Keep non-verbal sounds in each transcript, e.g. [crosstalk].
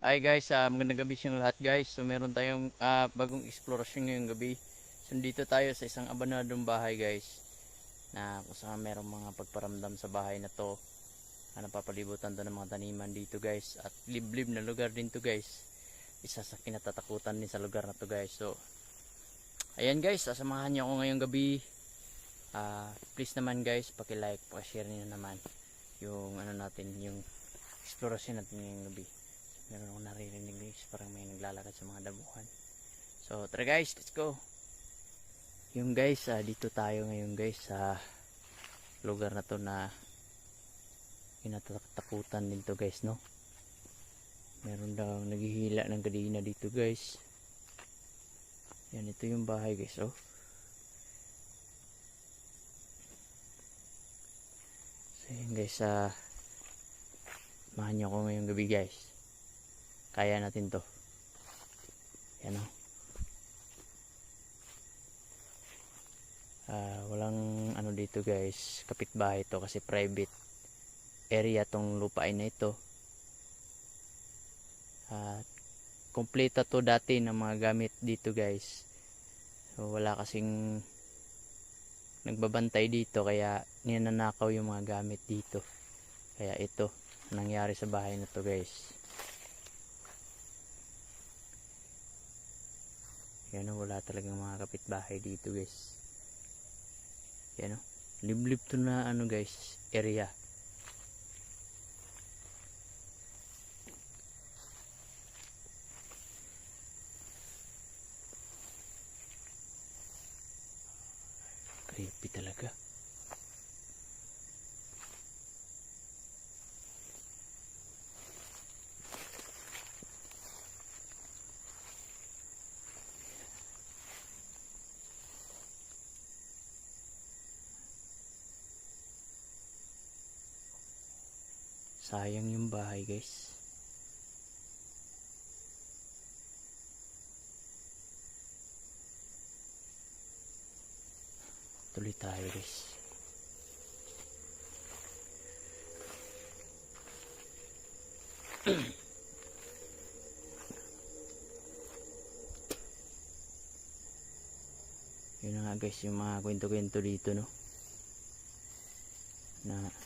Hi guys, uh, magandang gabi sa lahat guys. So meron tayong ah, bagong explorasyon ngayong gabi. So dito tayo sa isang abanadong bahay guys. Na kung saan merong mga pagparamdam sa bahay na to. Na napapalibutan to ng mga taniman dito guys. At liblib na lugar din to guys. Isa sa kinatatakutan din sa lugar na to guys. So ayan guys, sasamahan niyo ako ngayong gabi. Ah, please naman guys, paki-like, paki-share niyo naman yung ano natin, yung explorasyon natin ngayong gabi meron akong naririnig guys parang may naglalakad sa mga damuhan. So tara guys let's go. Yung guys ah, dito tayo ngayon guys sa lugar na to na kinatatakutan din to guys no? Meron daw naghihila ng kadina dito guys. Yan ito yung bahay guys oh. So yun guys ah Samahan niyo ako ngayong gabi guys kaya natin to. Yan o Ah, walang ano dito guys. Kapitbahay to kasi private area tong lupain na ito. At complete to dati ng mga gamit dito guys. So wala kasing nagbabantay dito kaya ninanakaw yung mga gamit dito. Kaya ito nangyari sa bahay na to guys Yan o, wala talagang mga kapitbahay dito guys. Yan o. Liblib to na ano guys, area. Creepy talaga. Sayang yung bahay guys. Tuloy tayo guys. [clears throat] Yun na nga guys yung mga kwento-kwento dito no. Na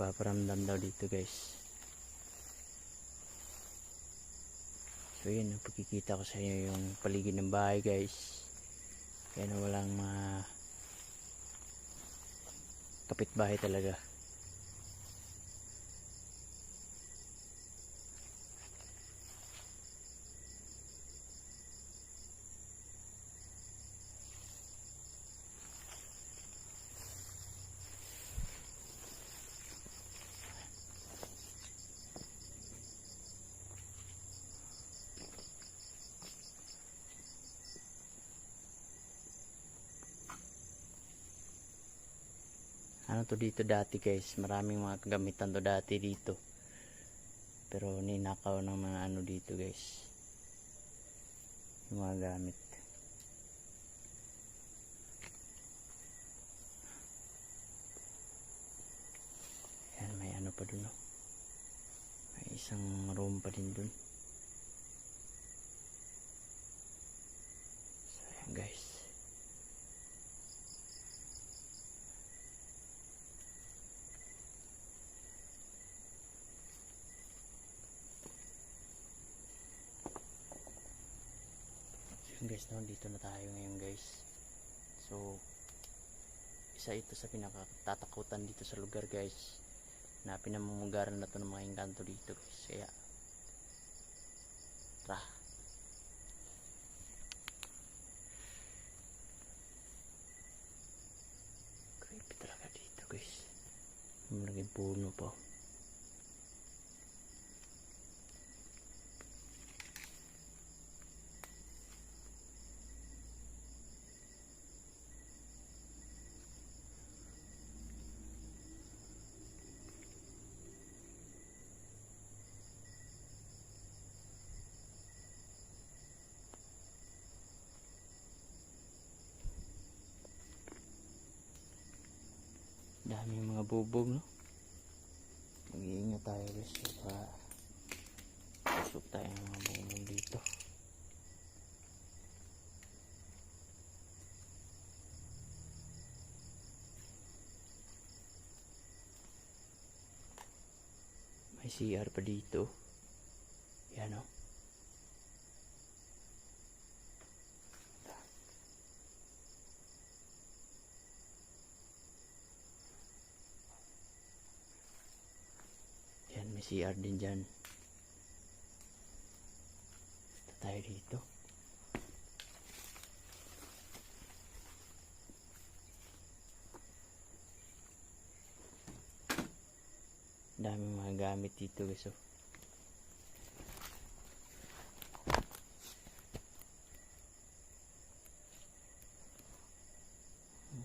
nagpaparamdam daw dito guys. So yun pagkikita ko sa inyo yung paligid ng bahay guys. Kaya na walang mga kapitbahay talaga ano to dito dati guys. Maraming mga kagamitan to dati dito. Pero ninakaw ng mga ano dito guys. Yung mga gamit. Yan may ano pa dun oh. may isang room pa din dun so yan guys Yun guys, no, dito na tayo ngayon guys. So, isa ito sa pinakatatakutan dito sa lugar guys. Na pinamumugaran na to ng mga engkanto dito guys. Kaya, tara. Creepy talaga dito guys. Malagay puno pa. Mga bubog no mag-iingat tayo guys para Pasok tayo mga bumong dito. May CR pa dito. Yan o. Yan, may CR din dyan. Ito tayo dito. Daming mga gamit dito guys. oh.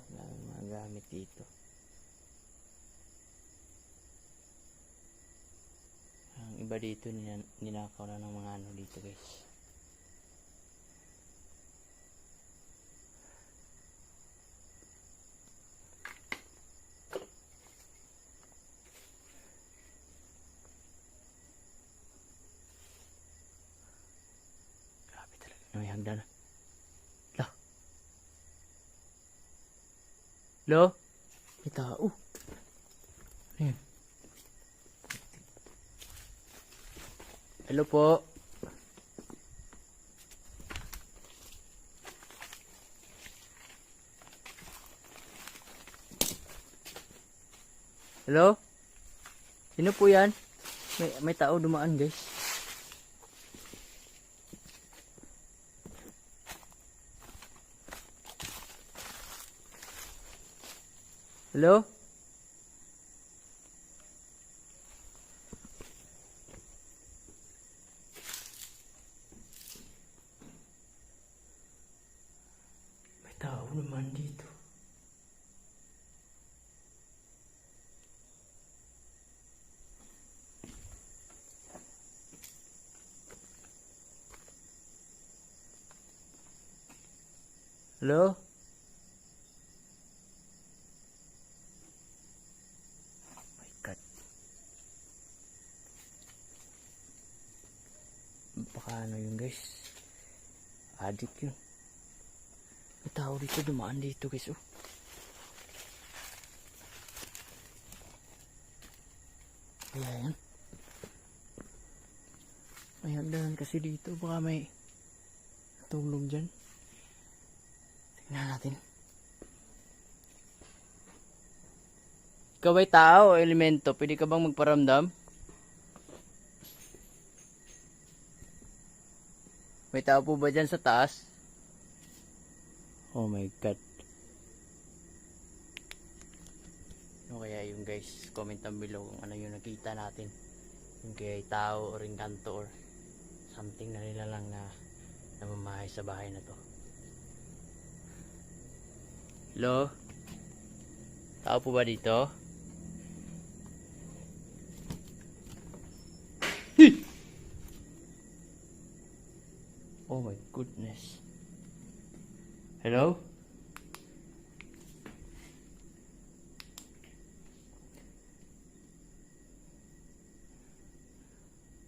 Daming mga gamit dito. Ang iba dito ninakaw na ng mga ano dito guys. May hagdan. Lo. Lo. May tao. Ano yun? Hello po. Hello? Sino po yan? May, may tao dumaan guys. Hello? Tao naman dito. Hello? my God. Baka ano yun guys. Addict yun. May tao dito, dumaan dito guys oh. Kaya yan. May hagdanan kasi dito, baka may tulog dyan. Tingnan natin. Ikaw ay tao o elemento? Pwede ka bang magparamdam? May tao po ba dyan sa taas? Oh my God. Ano kaya yung guys? Comment down below kung ano yung nakita natin. Yung kaya ay tao or inkanto or something na nila lang na namamahay sa bahay na to. Hello? Tao po ba dito? Oh my goodness. Hello?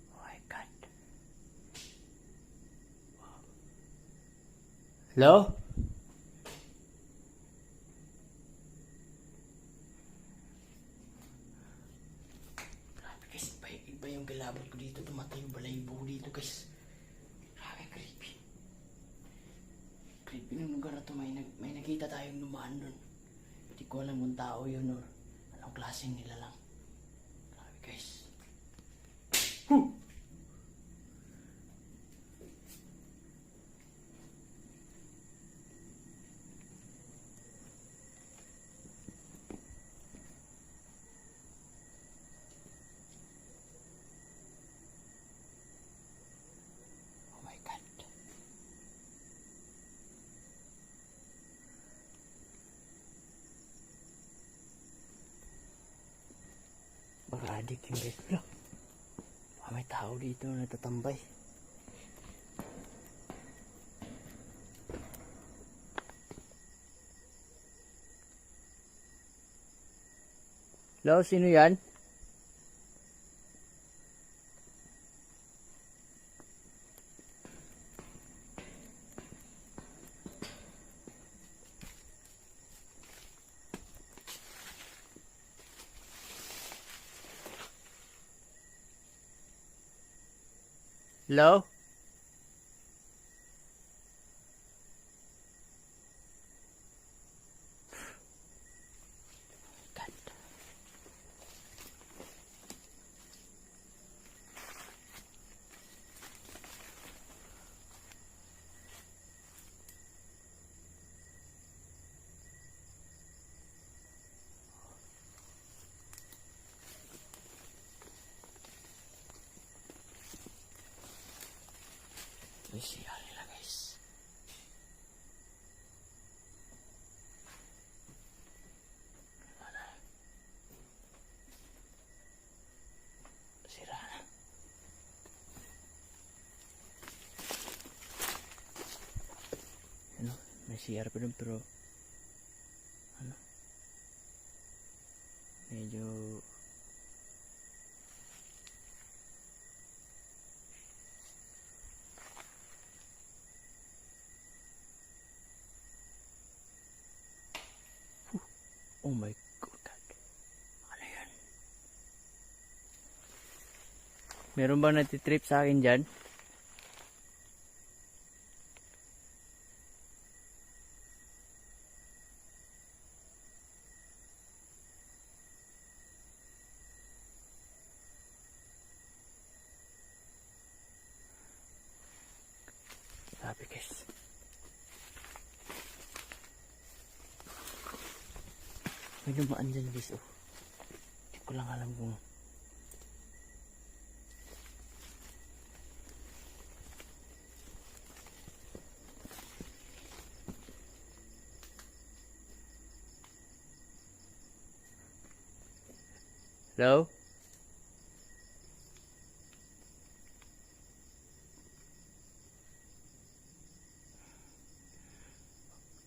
Oh my god. Hello? Grabe guys, iba, iba yung galabot ko dito. Tumatay yung balayibo ko dito guys. Grabe, creepy. Creepy ng lugar na to. May, nag, may nakita tayong lumaan dun. Hindi ko alam kung tao yun or anong klaseng nila lang. Grabe guys. Huh! Oh my god. Adik yung guys. Wala. Baka may tao dito na natatambay. Hello, sino yan? Hello? May siya nila guys. Wala. Sira na. Ano? May CR pa dun pero ano? Medyo Oh my God. Ano yan? Meron ba natitrip sa akin dyan? Sabi guys. May dumaan dyan guys oh. Hindi ko lang alam kung Hello?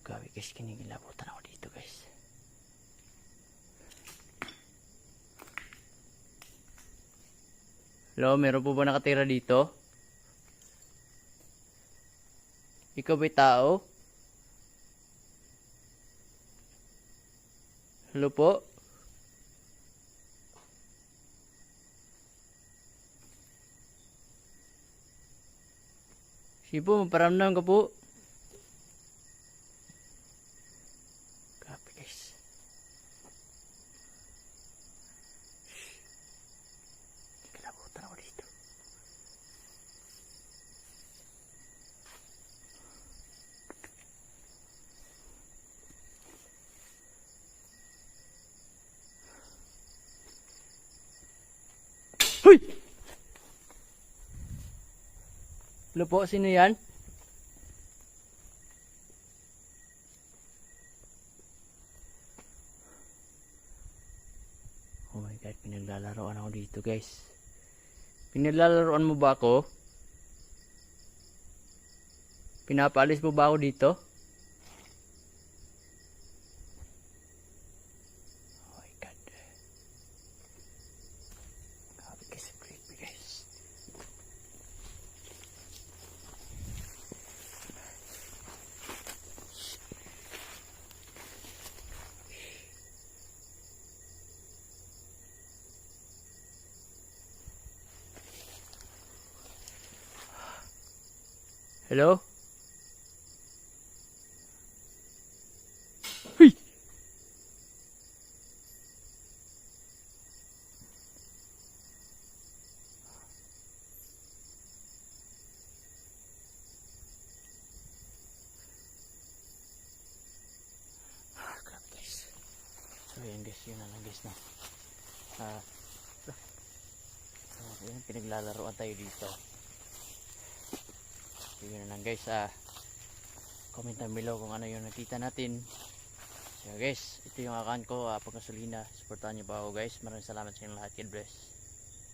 Gabi guys, kinikilabutan ako dito guys. Hello, meron po ba nakatira dito? Ikaw ba'y tao? Hello po? Sige po, maparamdam ka po. Grabe guys. Kinabutan ako dito. Hoy! Hello po, sino yan? Oh my god, pinaglalaroan ako dito guys. Pinaglalaroan mo ba ako? Pinapaalis mo ba ako dito? Oh my god. Grabe kasi creepy guys. Hello? Hey! Ah. So yun guys, yun na lang guys no. Ah, uh, yun, pinaglalaroan tayo dito. So yun lang guys, ah, comment down below kung ano yung nakita natin. So guys, ito yung account ko, ah, pagkasulina. Supportahan niyo pa ako guys. Maraming salamat sa inyong lahat. God bless.